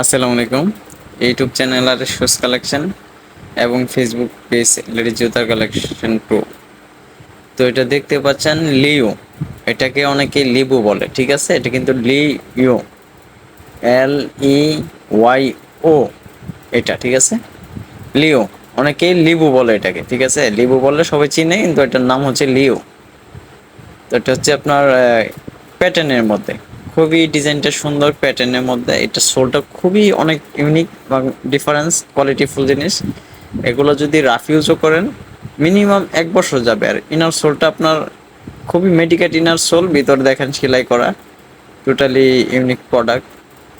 আসসালামু আলাইকুম। YouTube channel আর শুজ কালেকশন এবং ফেসবুক পেজ লেডিস জুতার কালেকশন প্রো তো এটা দেখতে পাচ্ছেন লিও এটাকে অনেকে লিবু বলে, ঠিক আছে? এটা কিন্তু লিও এল ই ওয়াই ও এটা, ঠিক আছে? লিও অনেকেই লিবু বলে এটাকে, ঠিক আছে? লিবু বলে সবাই চিনে, কিন্তু এটার নাম হচ্ছে লিও তো এটা হচ্ছে আপনার প্যাটার্নের মধ্যে। খুবই ডিজাইনটা সুন্দর প্যাটার্নের মধ্যে। এটা সোলটা খুবই অনেক ইউনিক এবং ডিফারেন্স কোয়ালিটিফুল জিনিস। এগুলো যদি রাফ ইউজও করেন মিনিমাম এক বছর যাবে। আর ইনার সোলটা আপনার খুবই মেডিকেট ইনার সোল ভিতর দেখেন সেলাই করা। টোটালি ইউনিক প্রোডাক্ট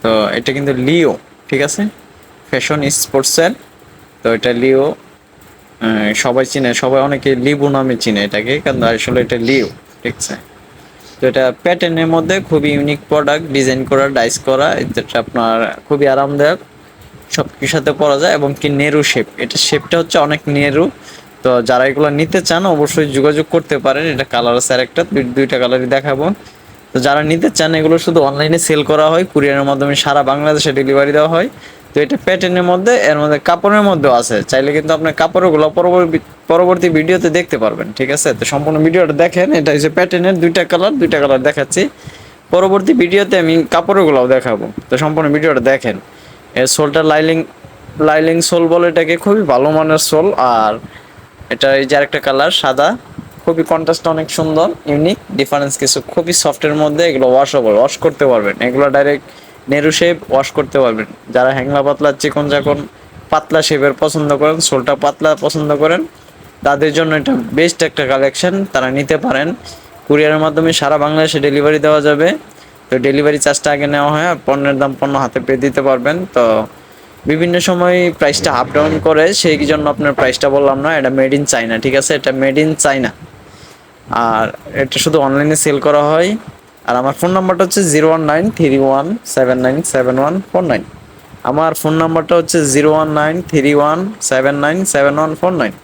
তো এটা কিন্তু লিও ঠিক আছে? ফ্যাশন স্পোর্টসের তো এটা লিও সবাই চিনে, সবাই অনেকে লিবু নামে চিনে এটাকে, কারণ আসলে এটা লিও ঠিক আছে? তো এটা প্যাটার্নের মধ্যে খুবই ইউনিক প্রোডাক্ট ডিজাইন করা ডাইস করা এটা আপনার খুবই আরামদায়ক। সব কিছুর সাথে পরা যায় এবং কি নেরু শেপ এটা শেপটা হচ্ছে অনেক নেরু। তো যারা এগুলো নিতে চান, অবশ্যই যোগাযোগ করতে পারেন। এটা কালার আছে আরেকটা দুইটা কালারই দেখাবো। তো যারা নিতে চান, এগুলো শুধু অনলাইনে সেল করা হয় কুরিয়ারের মাধ্যমে সারা বাংলাদেশে ডেলিভারি দেওয়া হয়। এটা প্যাটার্নের মধ্যে, এর মধ্যে কাপড়ের মধ্যেও আছে। চাইলে কিন্তু আপনার কাপড়গুলো পরবর্তী পরবর্তী ভিডিওতে দেখতে পারবেন, ঠিক আছে? তো সম্পূর্ণ ভিডিওটা দেখেন, এটা হচ্ছে প্যাটার্নের দুইটা কালার দুইটা কালার দেখাচ্ছি। পরবর্তী ভিডিওতে আমি কাপড়গুলোও দেখাবো। তো সম্পূর্ণ ভিডিওটা দেখেন। এর সোলটা লাইলিং লাইলিং সোল বলে এটাকে, খুবই ভালো মানের সোল। আর এটা এই যে আরেকটা কালার সাদা। খুবই কন্ট্রাস্ট অনেক সুন্দর ইউনিক ডিফারেন্স কিছু খুবই সফটের মধ্যে, এগুলো ওয়াশ ওয়াশেবল ওয়াশ করতে পারবেন। এগুলো ডাইরেক্ট নেরু শেপ ওয়াশ করতে পারবেন। যারা হ্যাংলা পাতলা চিকন চাকন পাতলা শেপের পছন্দ করেন, সোলটা পাতলা পছন্দ করেন, তাদের জন্য এটা বেস্ট একটা কালেকশন তারা নিতে পারেন। কুরিয়ারের মাধ্যমে সারা বাংলাদেশে ডেলিভারি দেওয়া যাবে। তো ডেলিভারি চার্জটা আগে নেওয়া হয়, আর পণ্যের দাম পণ্য হাতে পেয়ে দিতে পারবেন। তো বিভিন্ন সময় প্রাইসটা আপ ডাউন করে, সেই জন্য আপনার প্রাইসটা বললাম না, এটা মেড ইন চাইনা ঠিক আছে? এটা মেড ইন চাইনা আর এটা শুধু অনলাইনে সেল করা হয়। আর আমার ফোন নাম্বারটা হচ্ছে zero one nine three one seven nine seven one four nine. আমার ফোন নাম্বারটা হচ্ছে zero one nine three one seven nine seven one four nine.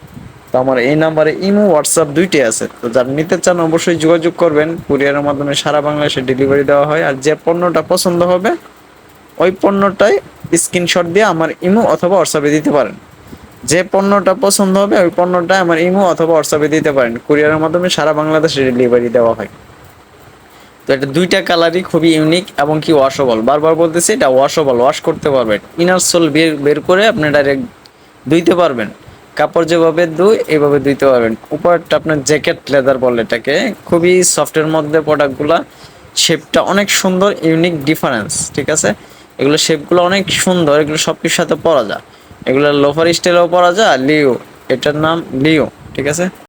তো আমার এই নাম্বারে ইমো, হোয়াটসঅ্যাপ দুইটাই আছে। তো যারা নিতে চান অবশ্যই যোগাযোগ করবেন। কুরিয়ারের মাধ্যমে সারা বাংলাদেশে ডেলিভারি দেওয়া হয়। আর যে পণ্যটা পছন্দ হবে, ওই পণ্যটাই স্ক্রিনশট দিয়ে আমার ইমো অথবা হোয়াটসঅ্যাপে দিতে পারেন। যে পণ্যটা পছন্দ হবে, ওই পণ্যটা আমার ইমো অথবা হোয়াটসঅ্যাপে দিতে পারেন। কুরিয়ারের মাধ্যমে সারা বাংলাদেশে ডেলিভারি দেওয়া হয়। তো এটা দুইটা কালারই খুবই ইউনিক এবং কি ওয়াশেবল বারবার বলতেছি, এটা ওয়াশেবল ওয়াশ করতে পারবেন। ইনার সোল বের বের করে আপনি ডাইরেক্ট ধুইতে পারবেন। কাপড় যেভাবে ধুই এইভাবে ধুইতে পারবেন। উপরটা আপনার জ্যাকেট লেদার বলে এটাকে। খুবই সফটের মধ্যে প্রোডাক্টগুলো শেপটা অনেক সুন্দর ইউনিক ডিফারেন্স ঠিক আছে? এগুলো শেপগুলো অনেক সুন্দর, এগুলো সব কিছুর সাথে পরা যায়। এগুলো লোফার স্টাইলেও পরা যায় লিও এটার নাম লিও ঠিক আছে?